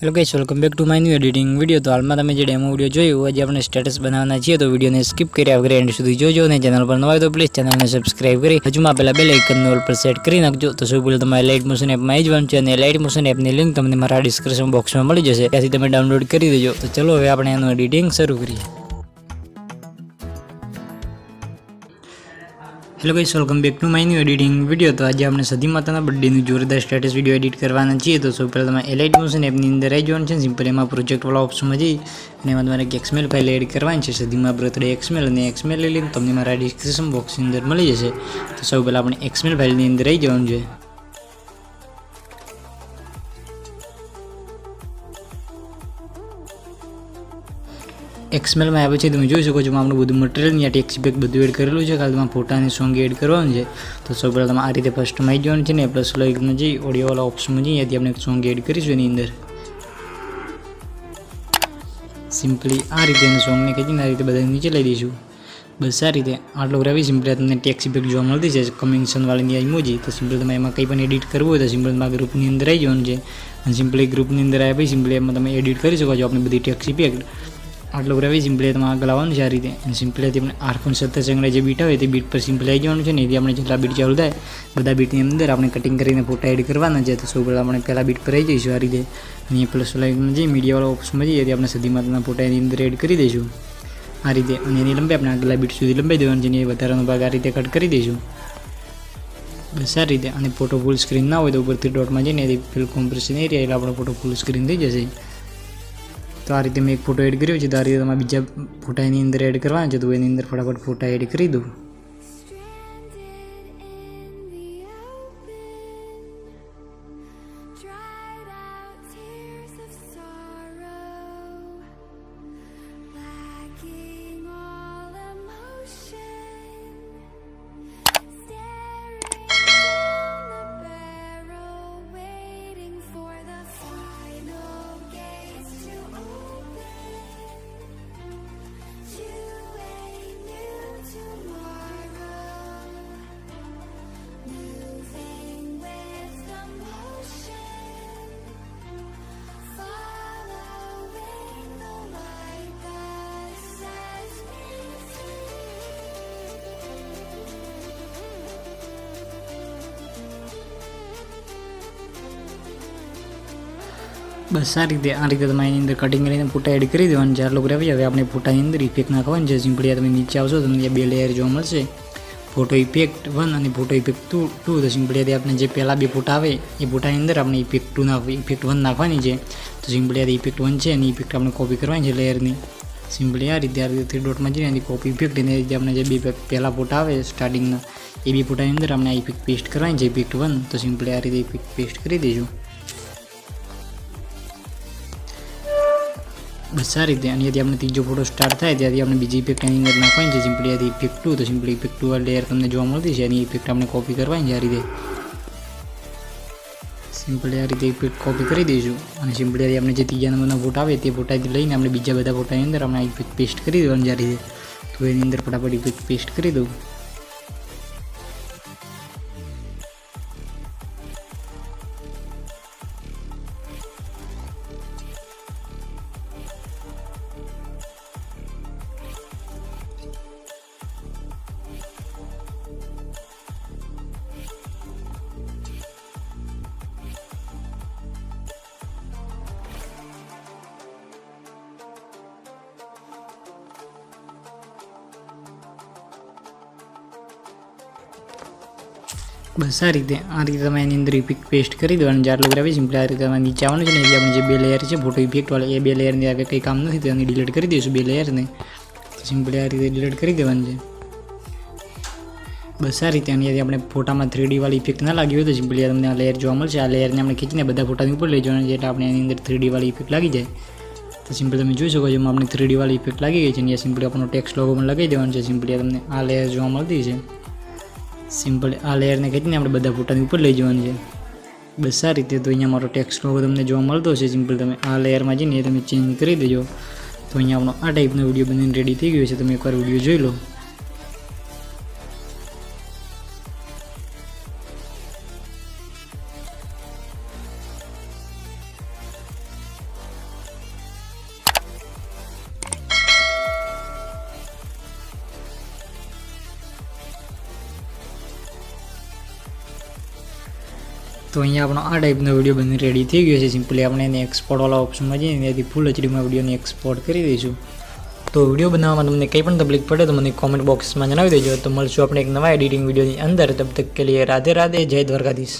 Hello guys welcome back to my new editing video તો હાલમાં તમે જે ડેમો વીડિયો જોયું આજે આપણે સ્ટેટસ બનાવવાના છીએ, તો વિડીયોને સ્કીપ કર્યા વગર એન્ડ સુધી જોજો અને ચેનલ પર નવા હોય તો પ્લીઝ ચેનલને સબસ્ક્રાઇબ કરી હજુમાં પહેલાં બે લાઇકનનો ઓલ પર સેટ કરી નાખજો. તો સૌ પહેલાં તમારે લાઇટ મોશન એપમાં આવી જવાનું છે અને લાઇટ મોશન એપની લિંક તમને મારા ડિસ્ક્રિપ્શન બોક્સમાં મળી જશે. ત્યાંથી તમે ડાઉનલોડ કરી દેજો. તો ચલો હવે આપણે એનું એડિટિંગ શરૂ કરીએ. Hello guys welcome back to my new editing video તો આજે આપણે સધી માતાના બર્થડેનું જોરદાર સ્ટેટસ વીડિયો એડિટ કરવાના છીએ. તો સૌ પહેલાં તમે એલાઇટ મોશન એપની અંદર આવી જવાનું છે. સિમ્પલ એમાં પ્રોજેક્ટવાળા ઓપ્શનમાં જઈ અને એમાં તમારે એક એક્સમેલ ફાઇલ એડ કરવાની છે. સદીમાં બર્થડે એક્સમેલ અને એક્સમેલ લઈ લઈને તમને મારા ડિસ્ક્રિપ્શન બોક્સની અંદર મળી જશે. તો સૌ પહેલાં આપણે એક્સમેલ ફાઇલની અંદર આવી જવાનું છે. એક્સમેલમાં આવે છે તમે જોઈ શકો છો આપણું બધું મટીરિયલ યા ટેક્સી પેક બધું એડ કરેલું છે. ખાલી તમારે ફોટા સોંગ એડ કરવાનું છે. તો સૌ પહેલાં તમે આ રીતે ફર્સ્ટમાં આવી જવાનું છે ને પ્લસ લાઈકમાં જઈ ઓડિયોવાળા ઓપ્શનમાં જઈએ ત્યાંથી આપણે સોંગ એડ કરીશું એની અંદર. સિમ્પલી આ રીતે સોંગને ખેંચીને આ રીતે બધા નીચે લઈ દઈશું. બસ આ રીતે. આટલો રવિ સિમ્પલી તમને ટેક્સી પેક જોવા મળતી છે. કમિંગસનવાળીની ઇમોજી તો સિમ્પલ તમે એમાં કંઈ પણ એડિટ કરવું હોય તો સિમ્પલ તમારા ગ્રુપની અંદર આવી જવાનું છે. અને સિમ્પલી ગ્રુપની અંદર આવ્યા પછી સિમ્પલી એમાં તમે એડિટ કરી શકો છો. આપણી બધી ટેક્સી પેક આટલો રવિ સિમ્પલી તમારે આગળ આવવાનું છે આ રીતે. અને સિમ્પલીથી આપણે આરફોન સત્તર સંગડા જે બીટ આવે તે બીટ પર સિમ્પલી આવી જવાનું છે ને એથી આપણે જેટલા બીટ ચાલુ થાય બધા બીટની અંદર આપણે કટિંગ કરીને ફોટા એડ કરવાના છે. તો સૌ પહેલાં આપણે પહેલાં બીટ પર આવી જઈશું આ રીતે. અને પ્લસ લાઈકમાં જઈએ મીડિયાવાળા ઓપ્શનમાં જઈએ આપણે સદી માતાના ફોટા એની અંદર એડ કરી દઈશું. આ રીતે. અને એની લંબાઈ આપણે આગલા બીટ સુધી લંબાઈ દેવાનું છે એ વધારાનો ભાગ આ રીતે કટ કરી દઈશું. બસ આ રીતે. અને ફોટો ફૂલ સ્ક્રીન ના હોય તો ઉપરથી ડોટમાં જઈને ફિલ કોમ્પ્રેશન એરિયા એટલે આપણો ફોટો ફૂલ સ્ક્રીન થઈ જશે. તો આ રીતે મેં એક ફોટો એડ કર્યો છે. તો આ રીતે તમારે બીજા ફોટા એની અંદર એડ કરવાના છે. તો એની અંદર ફટાફટ ફોટા એડ કરી દઉં. બસ, આ રીતે આ રીતે તમે એની અંદર કટિંગ કરીને ફોટા એડ કરી દેવાનું. ચાર લોકો આવી હવે આપણે ફોટાની અંદર ઇફેક્ટ નાખવાની છે સિમ્પલી તમે નીચે આવશો, તમને બે લેયર જોવા મળશે. ફોટો ઇફેક્ટ વન અને ફોટો ઇફેક્ટ ટુ ટુ તો સિમ્પલી આપણે જે પહેલાં બે ફોટા આવે, એ ફોટાની અંદર આપણે ઇફેક્ટ ટુ નાખ ઇફેક્ટ વન નાખવાની છે. તો સિમ્પલી ઇફેક્ટ વન છે અને ઇફેક્ટ આપણે કોપી કરવાની છે લેયરની સિમ્પલી આ રીતે આ રીતે થ્રી ડોટમાં જઈને એની કોપી ઇફેક્ટ એની જે આપણે જે બી પહેલાં ફોટા આવે સ્ટાર્ટિંગના એ બી ફોટાની અંદર આપણે આ ઇફેક્ટ પેસ્ટ કરવાની છે ઇફેક્ટ વન તો સિમ્પલી આ રીતે ઇફેક્ટ પેસ્ટ કરી દઈશું બસ રીતે અને ત્યાંથી આપણે ત્રીજો ફોટો સ્ટાર્ટ થાય ત્યાંથી આપણે બીજી ઇફેક્ટ એની અંદર નાખવાની છે. સિમ્પલી આથી ઇફેક્ટ ટુ તો સિમ્પલી ઇફેક્ટ ટુ લેયર તમને જોવા મળતી છે. એની ઇફેક્ટ આપણે કોપી કરવાની છે આ રીતે. સિમ્પલી આ રીતે ઇફેક્ટ કોપી કરી દઈશું. અને સિમ્પલી આપણે જે ત્રીજા નંબરના ફોટા આવે તે ફોટાથી લઈને આપણે બીજા બધા ફોટાની અંદર આપણે ઇફેક્ટ પેસ્ટ કરી દેવાની આ રીતે. તો એની અંદર ફટાફટ ઇફેક્ટ પેસ્ટ કરી દઉં. બસ આ રીતે આ રીતે તમે એની અંદર ઇફેક્ટ પેસ્ટ કરી દેવાનું. જે આટલું કરાવી સિમ્પલી આ રીતે તમે નીચે આવવાનું છે ને આપણે જે બે લેયર છે ફોટો ઇફેક્ટવાળા એ બે લેયરની આગળ કંઈ કામ નથી તો એની ડિલીટ કરી દઈશું બે લેયરને સિમ્પલી આ રીતે ડિલીટ કરી દેવાનું છે. બસ આ રીતે અને આપણે ફોટામાં થ્રીડી વાળી ઇફેક્ટ ના લાગી હોય તો સિમ્પલી તમને આ લેયર જોવા મળશે. આ લેયરને આપણે ખીચીને બધા ફોટાની ઉપર લઈ જવાનું છે આપણે એની અંદર થ્રીડી વાળી ઇફેક્ટ લાગી જાય. તો સિમ્પલ તમે જોઈ શકો છો, એમાં આપણે થ્રીડી વાળી ઇફેક્ટ લાગી ગઈ છે. અને સિમ્પલી આપણો ટેક્સ લોગો પણ લગાવી દેવાનું છે. સિમ્પલી તમને આ લેયર જોવા મળતી છે. સિમ્પલ આ લેયરને ખેંચીને આપણે બધા ફોટાની ઉપર લઈ જવાનું છે. બસ આ રીતે તો અહીંયા મારો ટેક્સ્ટ લોગો તમને જોવા મળતો છે સિમ્પલ તમે આ લેયરમાં જઈને તમે ચેન્જ કરી દેજો. તો અહીંયા આપણો આ ટાઈપનો વીડિયો બનીને રેડી થઈ ગયો છે. તમે એકવાર વીડિયો જોઈ લો. તો અહીંયા આપણો આ ટાઈપનો વીડિયો બની રેડી થઈ ગયો છે. સિમ્પલી આપણે એને એક્સપોર્ટવાળા ઓપ્શનમાં જઈને ત્યાંથી ફૂલ એચડીમાં વિડીયોને એક્સપોર્ટ કરી દઈશું. તો વીડિયો બનાવવામાં તમને કંઈ પણ તકલીફ પડે તો મને કોમેન્ટ બોક્સમાં જણાવી દેજો. તો મળશું આપણે એક નવા એડિટિંગ વિડીયોની અંદર. તબ તક કે લીએ રાધે રાધે. જય દ્વારકાધીશ.